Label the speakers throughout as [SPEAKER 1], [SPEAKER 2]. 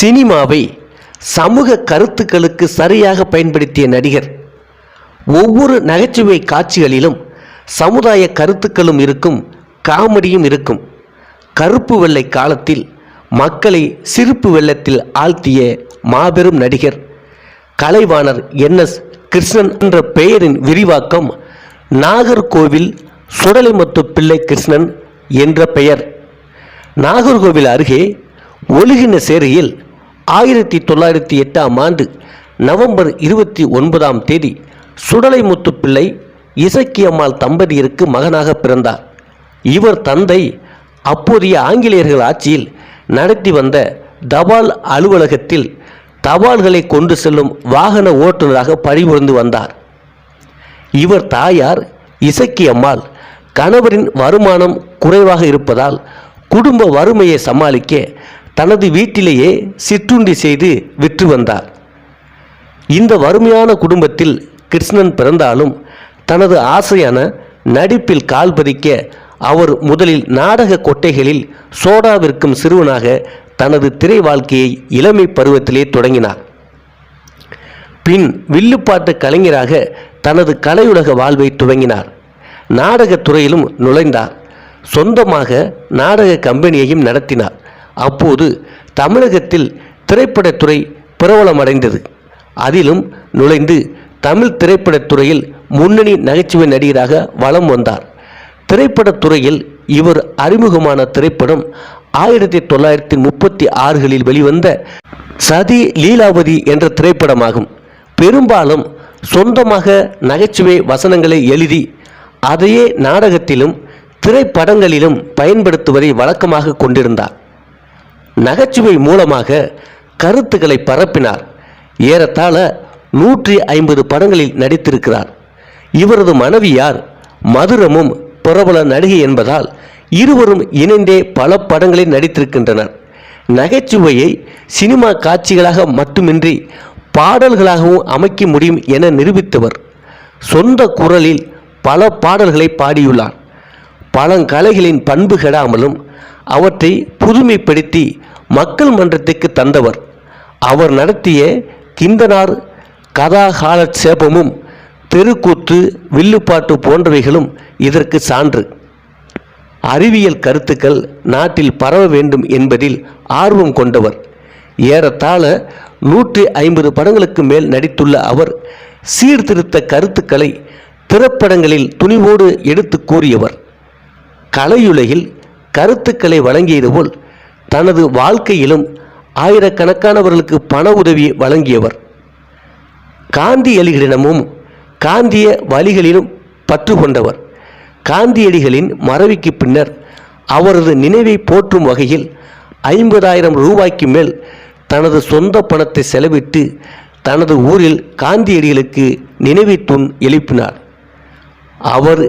[SPEAKER 1] சினிமாவை சமூக கருத்துக்களுக்கு சரியாக பயன்படுத்திய நடிகர் ஒவ்வொரு நகைச்சுவை காட்சிகளிலும் சமுதாய கருத்துக்களும் இருக்கும் காமெடியும் இருக்கும் கருப்பு வெள்ளை காலத்தில் மக்களை சிரிப்பு வெள்ளத்தில் ஆழ்த்திய மாபெரும் நடிகர் கலைவாணர் என் எஸ் கிருஷ்ணன் என்ற பெயரின் விரிவாக்கம் நாகர்கோவில் சுடலைமுத்து பிள்ளை கிருஷ்ணன் என்ற பெயர் நாகர்கோவில் அருகே ஒழுகின சேரையில் ஆயிரத்தி தொள்ளாயிரத்தி எட்டாம் ஆண்டு நவம்பர் இருபத்தி ஒன்பதாம் தேதி சுடலை முத்துப்பிள்ளை இசக்கியம்மாள் தம்பதியருக்கு மகனாக பிறந்தார் இவர் தந்தை அப்போதைய ஆங்கிலேயர்கள் ஆட்சியில் நடத்தி வந்த தபால் அலுவலகத்தில் தபால்களை கொண்டு செல்லும் வாகன ஓட்டுநராக பழிபுரிந்து வந்தார் இவர் தாயார் இசக்கியம்மாள் கணவரின் வருமானம் குறைவாக இருப்பதால் குடும்ப வறுமையை சமாளிக்க தனது வீட்டிலேயே சிற்றுண்டி செய்து விற்று வந்தார் இந்த வறுமையான குடும்பத்தில் கிருஷ்ணன் பிறந்தாலும் தனது ஆசையான நடிப்பில் கால் பதிக்க அவர் முதலில் நாடக கொட்டைகளில் சோடா விற்கும் சிறுவனாக தனது திரை வாழ்க்கையை இளமை பருவத்திலே தொடங்கினார் பின் வில்லுப்பாட்டு கலைஞராக தனது கலையுலக வாழ்வை துவங்கினார் நாடகத் துறையிலும் நுழைந்தார் சொந்தமாக நாடக கம்பெனியையும் நடத்தினார் அப்போது தமிழகத்தில் திரைப்படத்துறை பிரபலமடைந்தது அதிலும் நுழைந்து தமிழ் திரைப்படத்துறையில் முன்னணி நகைச்சுவை நடிகராக வலம் வந்தார் திரைப்படத்துறையில் இவர் அறிமுகமான திரைப்படம் ஆயிரத்தி தொள்ளாயிரத்தி முப்பத்தி ஆறுகளில் வெளிவந்த சதி லீலாவதி என்ற திரைப்படமாகும் பெரும்பாலும் சொந்தமாக நகைச்சுவை வசனங்களை எழுதி அதையே நாடகத்திலும் திரைப்படங்களிலும் பயன்படுத்துவதை வழக்கமாக கொண்டிருந்தார் நகைச்சுவை மூலமாக கருத்துக்களை பரப்பினார் ஏறத்தாழ நூற்றி ஐம்பது படங்களில் நடித்திருக்கிறார் இவரது மனைவியார் மதுரமும் பிரபல நடிகை என்பதால் இருவரும் இணைந்தே பல படங்களில் நடித்திருக்கின்றனர் நகைச்சுவையை சினிமா காட்சிகளாக மட்டுமின்றி பாடல்களாகவும் அமைக்க முடியும் என நிரூபித்தவர் சொந்த குரலில் பல பாடல்களை பாடியுள்ளார் பழங்கலைகளின் பண்பு கெடாமலும் அவற்றை புதுமைப்படுத்தி மக்கள் மன்றத்துக்கு தந்தவர் அவர் நடத்திய கிந்தனார் கதாகால சேபமும் தெருக்கூத்து வில்லுப்பாட்டு போன்றவைகளும் இதற்கு சான்று அறிவியல் கருத்துக்கள் நாட்டில் பரவ வேண்டும் என்பதில் ஆர்வம் கொண்டவர் ஏறத்தாழ நூற்றி ஐம்பது படங்களுக்கு மேல் நடித்துள்ள அவர் சீர்திருத்த கருத்துக்களை திரைப்படங்களில் துணிவோடு எடுத்து கூறியவர் கலையுலகில் கருத்துக்களை வழங்கியது போல் தனது வாழ்க்கையிலும் ஆயிரக்கணக்கானவர்களுக்கு பண உதவி வழங்கியவர் காந்தியலிகளிடமும் காந்திய வழிகளிலும் பற்று கொண்டவர் காந்தியடிகளின் மறைவுக்கு பின்னர் அவரது நினைவை போற்றும் வகையில் ஐம்பதாயிரம் ரூபாய்க்கு மேல் தனது சொந்த பணத்தை செலவிட்டு தனது ஊரில் காந்தியடிகளுக்கு நினைவை நினைவுத்தூண் எழுப்பினார் அவர்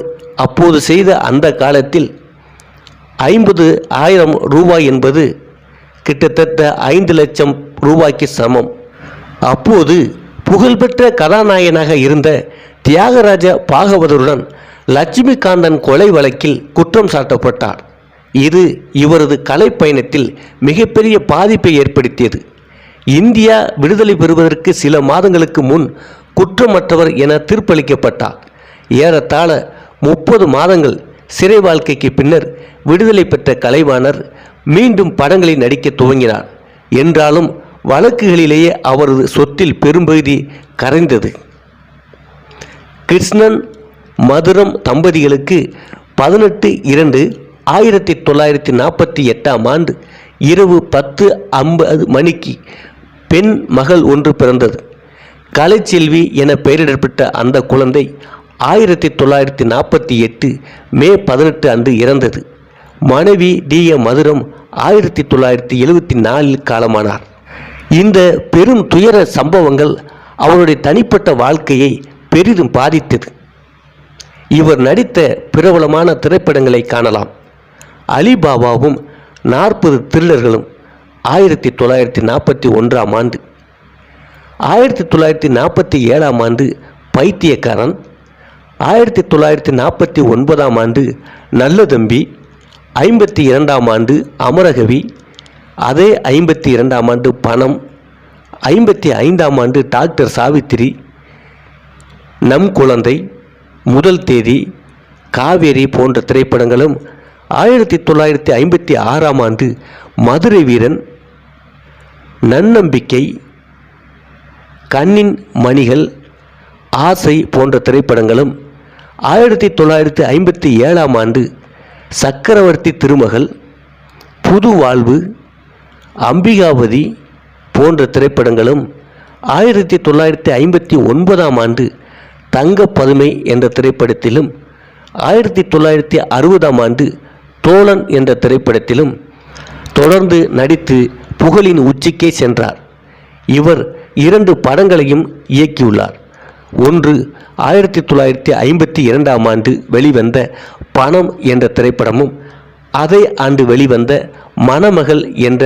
[SPEAKER 1] அப்போது செய்த அந்த காலத்தில் ஐம்பது ஆயிரம் ரூபாய் என்பது கிட்டத்தட்ட ஐந்து லட்சம் ரூபாய்க்கு சமம் அப்போது புகழ்பெற்ற கதாநாயகனாக இருந்த தியாகராஜ பாகவதருடன் லட்சுமிகாந்தன் கொலை வழக்கில் குற்றம் சாட்டப்பட்டார் இது இவரது கலை பயணத்தில் மிகப்பெரிய பாதிப்பை ஏற்படுத்தியது இந்தியா விடுதலை பெறுவதற்கு சில மாதங்களுக்கு முன் குற்றமற்றவர் என தீர்ப்பளிக்கப்பட்டார் ஏறத்தாழ முப்பது மாதங்கள் சிறை வாழ்க்கைக்கு பின்னர் விடுதலை பெற்ற கலைவாணர் மீண்டும் படங்களில் நடிக்க துவங்கினார் என்றாலும் வழக்குகளிலேயே அவரது சொத்தில் பெரும்பகுதி கரைந்தது கிருஷ்ணன் மதுரம் தம்பதிகளுக்கு பதினெட்டு இரண்டு ஆயிரத்தி தொள்ளாயிரத்தி நாற்பத்தி எட்டாம் ஆண்டு இரவு பத்து ஐம்பது மணிக்கு பெண் மகள் ஒன்று பிறந்தது கலைச்செல்வி என பெயரிடப்பட்ட அந்த குழந்தை ஆயிரத்தி தொள்ளாயிரத்தி நாற்பத்தி எட்டு மே பதினெட்டு அன்று இறந்தது மனைவி டி எ மதுரம் ஆயிரத்தி தொள்ளாயிரத்தி எழுபத்தி நாலில் காலமானார் இந்த பெரும் துயர சம்பவங்கள் அவருடைய தனிப்பட்ட வாழ்க்கையை பெரிதும் பாதித்தது இவர் நடித்த பிரபலமான திரைப்படங்களை காணலாம் அலிபாபாவும் நாற்பது திருடர்களும் ஆயிரத்தி தொள்ளாயிரத்தி நாற்பத்தி ஒன்றாம் ஆண்டு ஆயிரத்தி தொள்ளாயிரத்தி நாற்பத்தி ஏழாம் ஆண்டு பைத்தியக்காரன் ஆயிரத்தி தொள்ளாயிரத்தி நாற்பத்தி ஒன்பதாம் ஆண்டு நல்லதம்பி ஐம்பத்தி இரண்டாம் ஆண்டு அமரகவி அதே ஐம்பத்தி இரண்டாம் ஆண்டு பணம் ஐம்பத்தி ஐந்தாம் ஆண்டு டாக்டர் சாவித்திரி நம் குழந்தை முதல் தேதி காவேரி போன்ற திரைப்படங்களும் ஆயிரத்தி தொள்ளாயிரத்தி ஐம்பத்தி ஆறாம் ஆண்டு மதுரை வீரன் நன்னம்பிக்கை கண்ணின் மணிகள் ஆசை போன்ற திரைப்படங்களும் ஆயிரத்தி தொள்ளாயிரத்தி ஐம்பத்தி ஏழாம் ஆண்டு சக்கரவர்த்தி திருமகள் புது வாழ்வு அம்பிகாபதி போன்ற திரைப்படங்களும் ஆயிரத்தி தொள்ளாயிரத்தி ஐம்பத்தி ஒன்பதாம் ஆண்டு தங்க பதுமை என்ற திரைப்படத்திலும் ஆயிரத்தி தொள்ளாயிரத்தி அறுபதாம் ஆண்டு தோழன் என்ற திரைப்படத்திலும் தொடர்ந்து நடித்து புகழின் உச்சிக்கே சென்றார் இவர் இரண்டு படங்களையும் இயக்கியுள்ளார் ஒன்று ஆயிரத்தி தொள்ளாயிரத்தி ஐம்பத்தி இரண்டாம் ஆண்டு வெளிவந்த பணம் என்ற திரைப்படமும் அதே ஆண்டு வெளிவந்த மணமகள் என்ற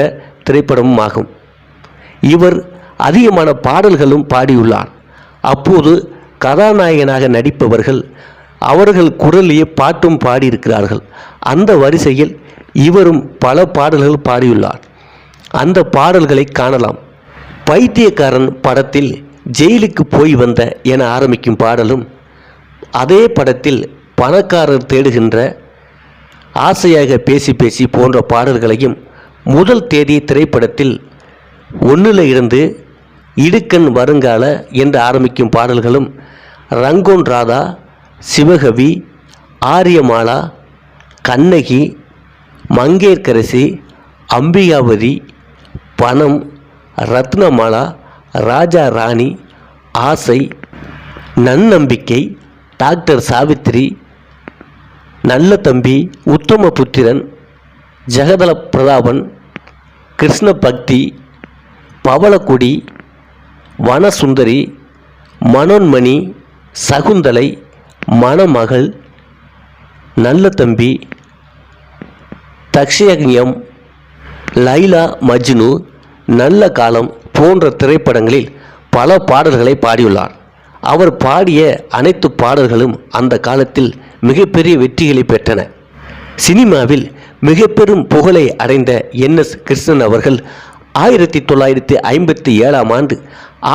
[SPEAKER 1] திரைப்படமும் ஆகும் இவர் அதிகமான பாடல்களும் பாடியுள்ளார் அப்போது கதாநாயகனாக நடிப்பவர்கள் அவர்கள் குரலையே பாட்டும் பாடியிருக்கிறார்கள் அந்த வரிசையில் இவரும் பல பாடல்கள் பாடியுள்ளார் அந்த பாடல்களை காணலாம் பைத்தியக்காரன் படத்தில் ஜெயிலுக்கு போய் வந்த என ஆரம்பிக்கும் பாடலும் அதே படத்தில் பணக்காரர் தேடுகின்ற ஆசையாக பேசி பேசி போன்ற பாடல்களையும் முதல் தேதி திரைப்படத்தில் ஒன்றில் இருந்து இடுக்கண் வருங்கால என்று ஆரம்பிக்கும் பாடல்களும் ரங்கோன் ராதா சிவகவி ஆரியமாலா கண்ணகி மங்கேற்கரசி அம்பிகாவதி பணம் ரத்னமாலா ராஜா ராணி ஆசை நன்னம்பிக்கை டாக்டர் சாவித்ரி நல்ல தம்பி உத்தம புத்திரன் ஜெகதல பிரதாபன் கிருஷ்ண பக்தி பவளக்குடி வனசுந்தரி மனோன்மணி சகுந்தலை மணமகள் நல்ல தம்பி தக்ஷயக்ஞம் லைலா மஜ்னு நல்ல காலம் போன்ற திரைப்படங்களில் பல பாடல்களை பாடியுள்ளார் அவர் பாடிய அனைத்து பாடல்களும் அந்த காலத்தில் மிகப்பெரிய வெற்றிகளை பெற்றன சினிமாவில் மிக பெரும் புகழை அடைந்த என் எஸ் கிருஷ்ணன் அவர்கள் ஆயிரத்தி தொள்ளாயிரத்தி ஐம்பத்தி ஏழாம் ஆண்டு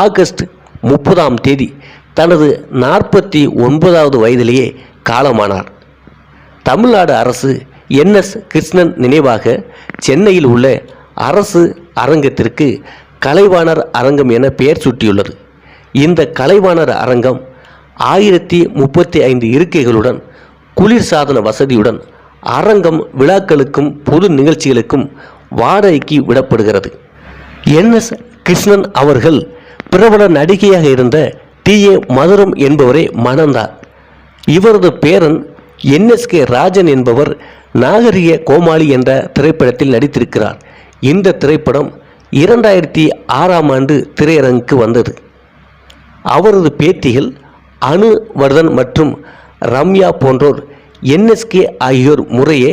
[SPEAKER 1] ஆகஸ்ட் முப்பதாம் தேதி தனது நாற்பத்தி ஒன்பதாவது வயதிலேயே காலமானார் தமிழ்நாடு அரசு என் எஸ் கிருஷ்ணன் நினைவாக சென்னையில் உள்ள அரசு அரங்கத்திற்கு கலைவாணர் அரங்கம் என பெயர் சூட்டியுள்ளது இந்த கலைவாணர் அரங்கம் ஆயிரத்தி முப்பத்தி ஐந்து இருக்கைகளுடன் குளிர் சாதன வசதியுடன் அரங்கம் விழாக்களுக்கும் பொது நிகழ்ச்சிகளுக்கும் வாடகைக்கு விடப்படுகிறது என் எஸ் கிருஷ்ணன் அவர்கள் பிரபல நடிகையாக இருந்த டி ஏ மதுரம் என்பவரை மணந்தார் இவரது பேரன் என் எஸ் கே ராஜன் என்பவர் நாகரிக கோமாளி என்ற திரைப்படத்தில் நடித்திருக்கிறார் இந்த திரைப்படம் இரண்டாயிரத்தி ஆறாம் ஆண்டு திரையரங்குக்கு வந்தது அவரது பேத்திகள் அனு வர்தன் மற்றும் ரம்யா போன்றோர் என்எஸ்கே ஆகியோர் முறையே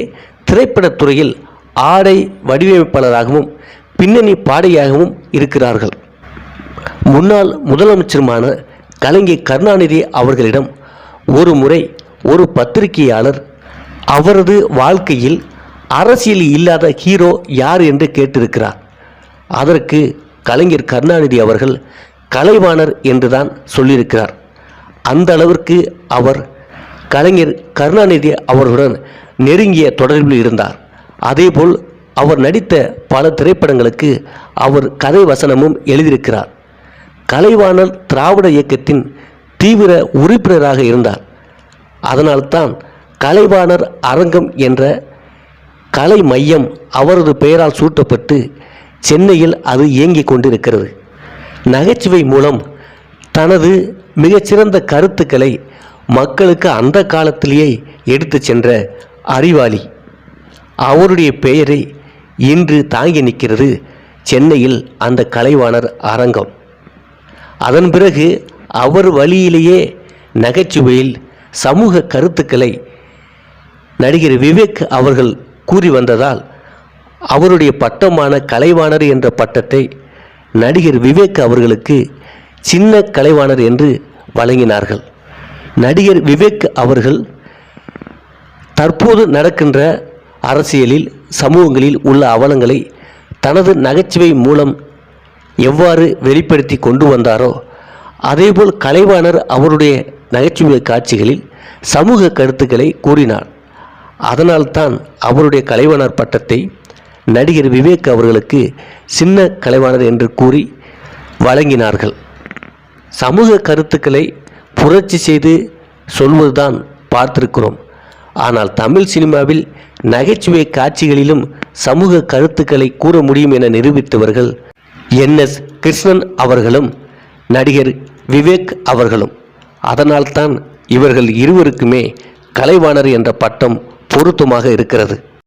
[SPEAKER 1] திரைப்படத்துறையில் ஆடை வடிவமைப்பாளராகவும் பின்னணி பாடையாகவும் இருக்கிறார்கள் முன்னாள் முதலமைச்சருமான கலைஞர் கருணாநிதி அவர்களிடம் ஒரு முறை ஒரு பத்திரிகையாளர் அவரது வாழ்க்கையில் அரசியல் இல்லாத ஹீரோ யார் என்று கேட்டிருக்கிறார் அதற்கு கலைஞர் கருணாநிதி அவர்கள் கலைவாணர் என்றுதான் சொல்லியிருக்கிறார் அந்த அளவிற்கு அவர் கலைஞர் கருணாநிதி அவர்களுடன் நெருங்கிய தொடர்பில் இருந்தார் அதேபோல் அவர் நடித்த பல திரைப்படங்களுக்கு அவர் கதை வசனமும் எழுதியிருக்கிறார் கலைவாணர் திராவிட இயக்கத்தின் தீவிர உறுப்பினராக இருந்தார் அதனால்தான் கலைவாணர் அரங்கம் என்ற கலை மையம் அவரது பெயரால் சூட்டப்பட்டு சென்னையில் அது இயங்கிக் கொண்டிருக்கிறது நகைச்சுவை மூலம் தனது மிகச்சிறந்த கருத்துக்களை மக்களுக்கு அந்த காலத்திலேயே எடுத்து சென்ற அறிவாளி அவருடைய பெயரை இன்று தாங்கி நிற்கிறது சென்னையில் அந்த கலைவாணர் அரங்கம் அதன் பிறகு அவர் வழியிலேயே நகைச்சுவையில் சமூக கருத்துக்களை நடிகர் விவேக் அவர்கள் கூறி வந்ததால் அவருடைய பட்டமான கலைவாணர் என்ற பட்டத்தை நடிகர் விவேக் அவர்களுக்கு சின்ன கலைவாணர் என்று வழங்கினார்கள் நடிகர் விவேக் அவர்கள் தற்போது நடக்கின்ற அரசியலில் சமூகங்களில் உள்ள அவலங்களை தனது நகைச்சுவை மூலம் எவ்வாறு வெளிப்படுத்தி கொண்டு வந்தாரோ அதேபோல் கலைவாணர் அவருடைய நகைச்சுவை காட்சிகளில் சமூக கருத்துக்களை கூறினார் அதனால்தான் அவருடைய கலைவாணர் பட்டத்தை நடிகர் விவேக் அவர்களுக்கு சின்ன கலைவாணர் என்று கூறி வழங்கினார்கள் சமூக கருத்துக்களை புரட்சி செய்து சொல்வதுதான் பார்த்திருக்கிறோம் ஆனால் தமிழ் சினிமாவில் நகைச்சுவை காட்சிகளிலும் சமூக கருத்துக்களை கூற முடியும் என நிரூபித்தவர்கள் என் எஸ் கிருஷ்ணன் அவர்களும் நடிகர் விவேக் அவர்களும் அதனால்தான் இவர்கள் இருவருக்குமே கலைவாணர் என்ற பட்டம் பொருத்தமாக இருக்கிறது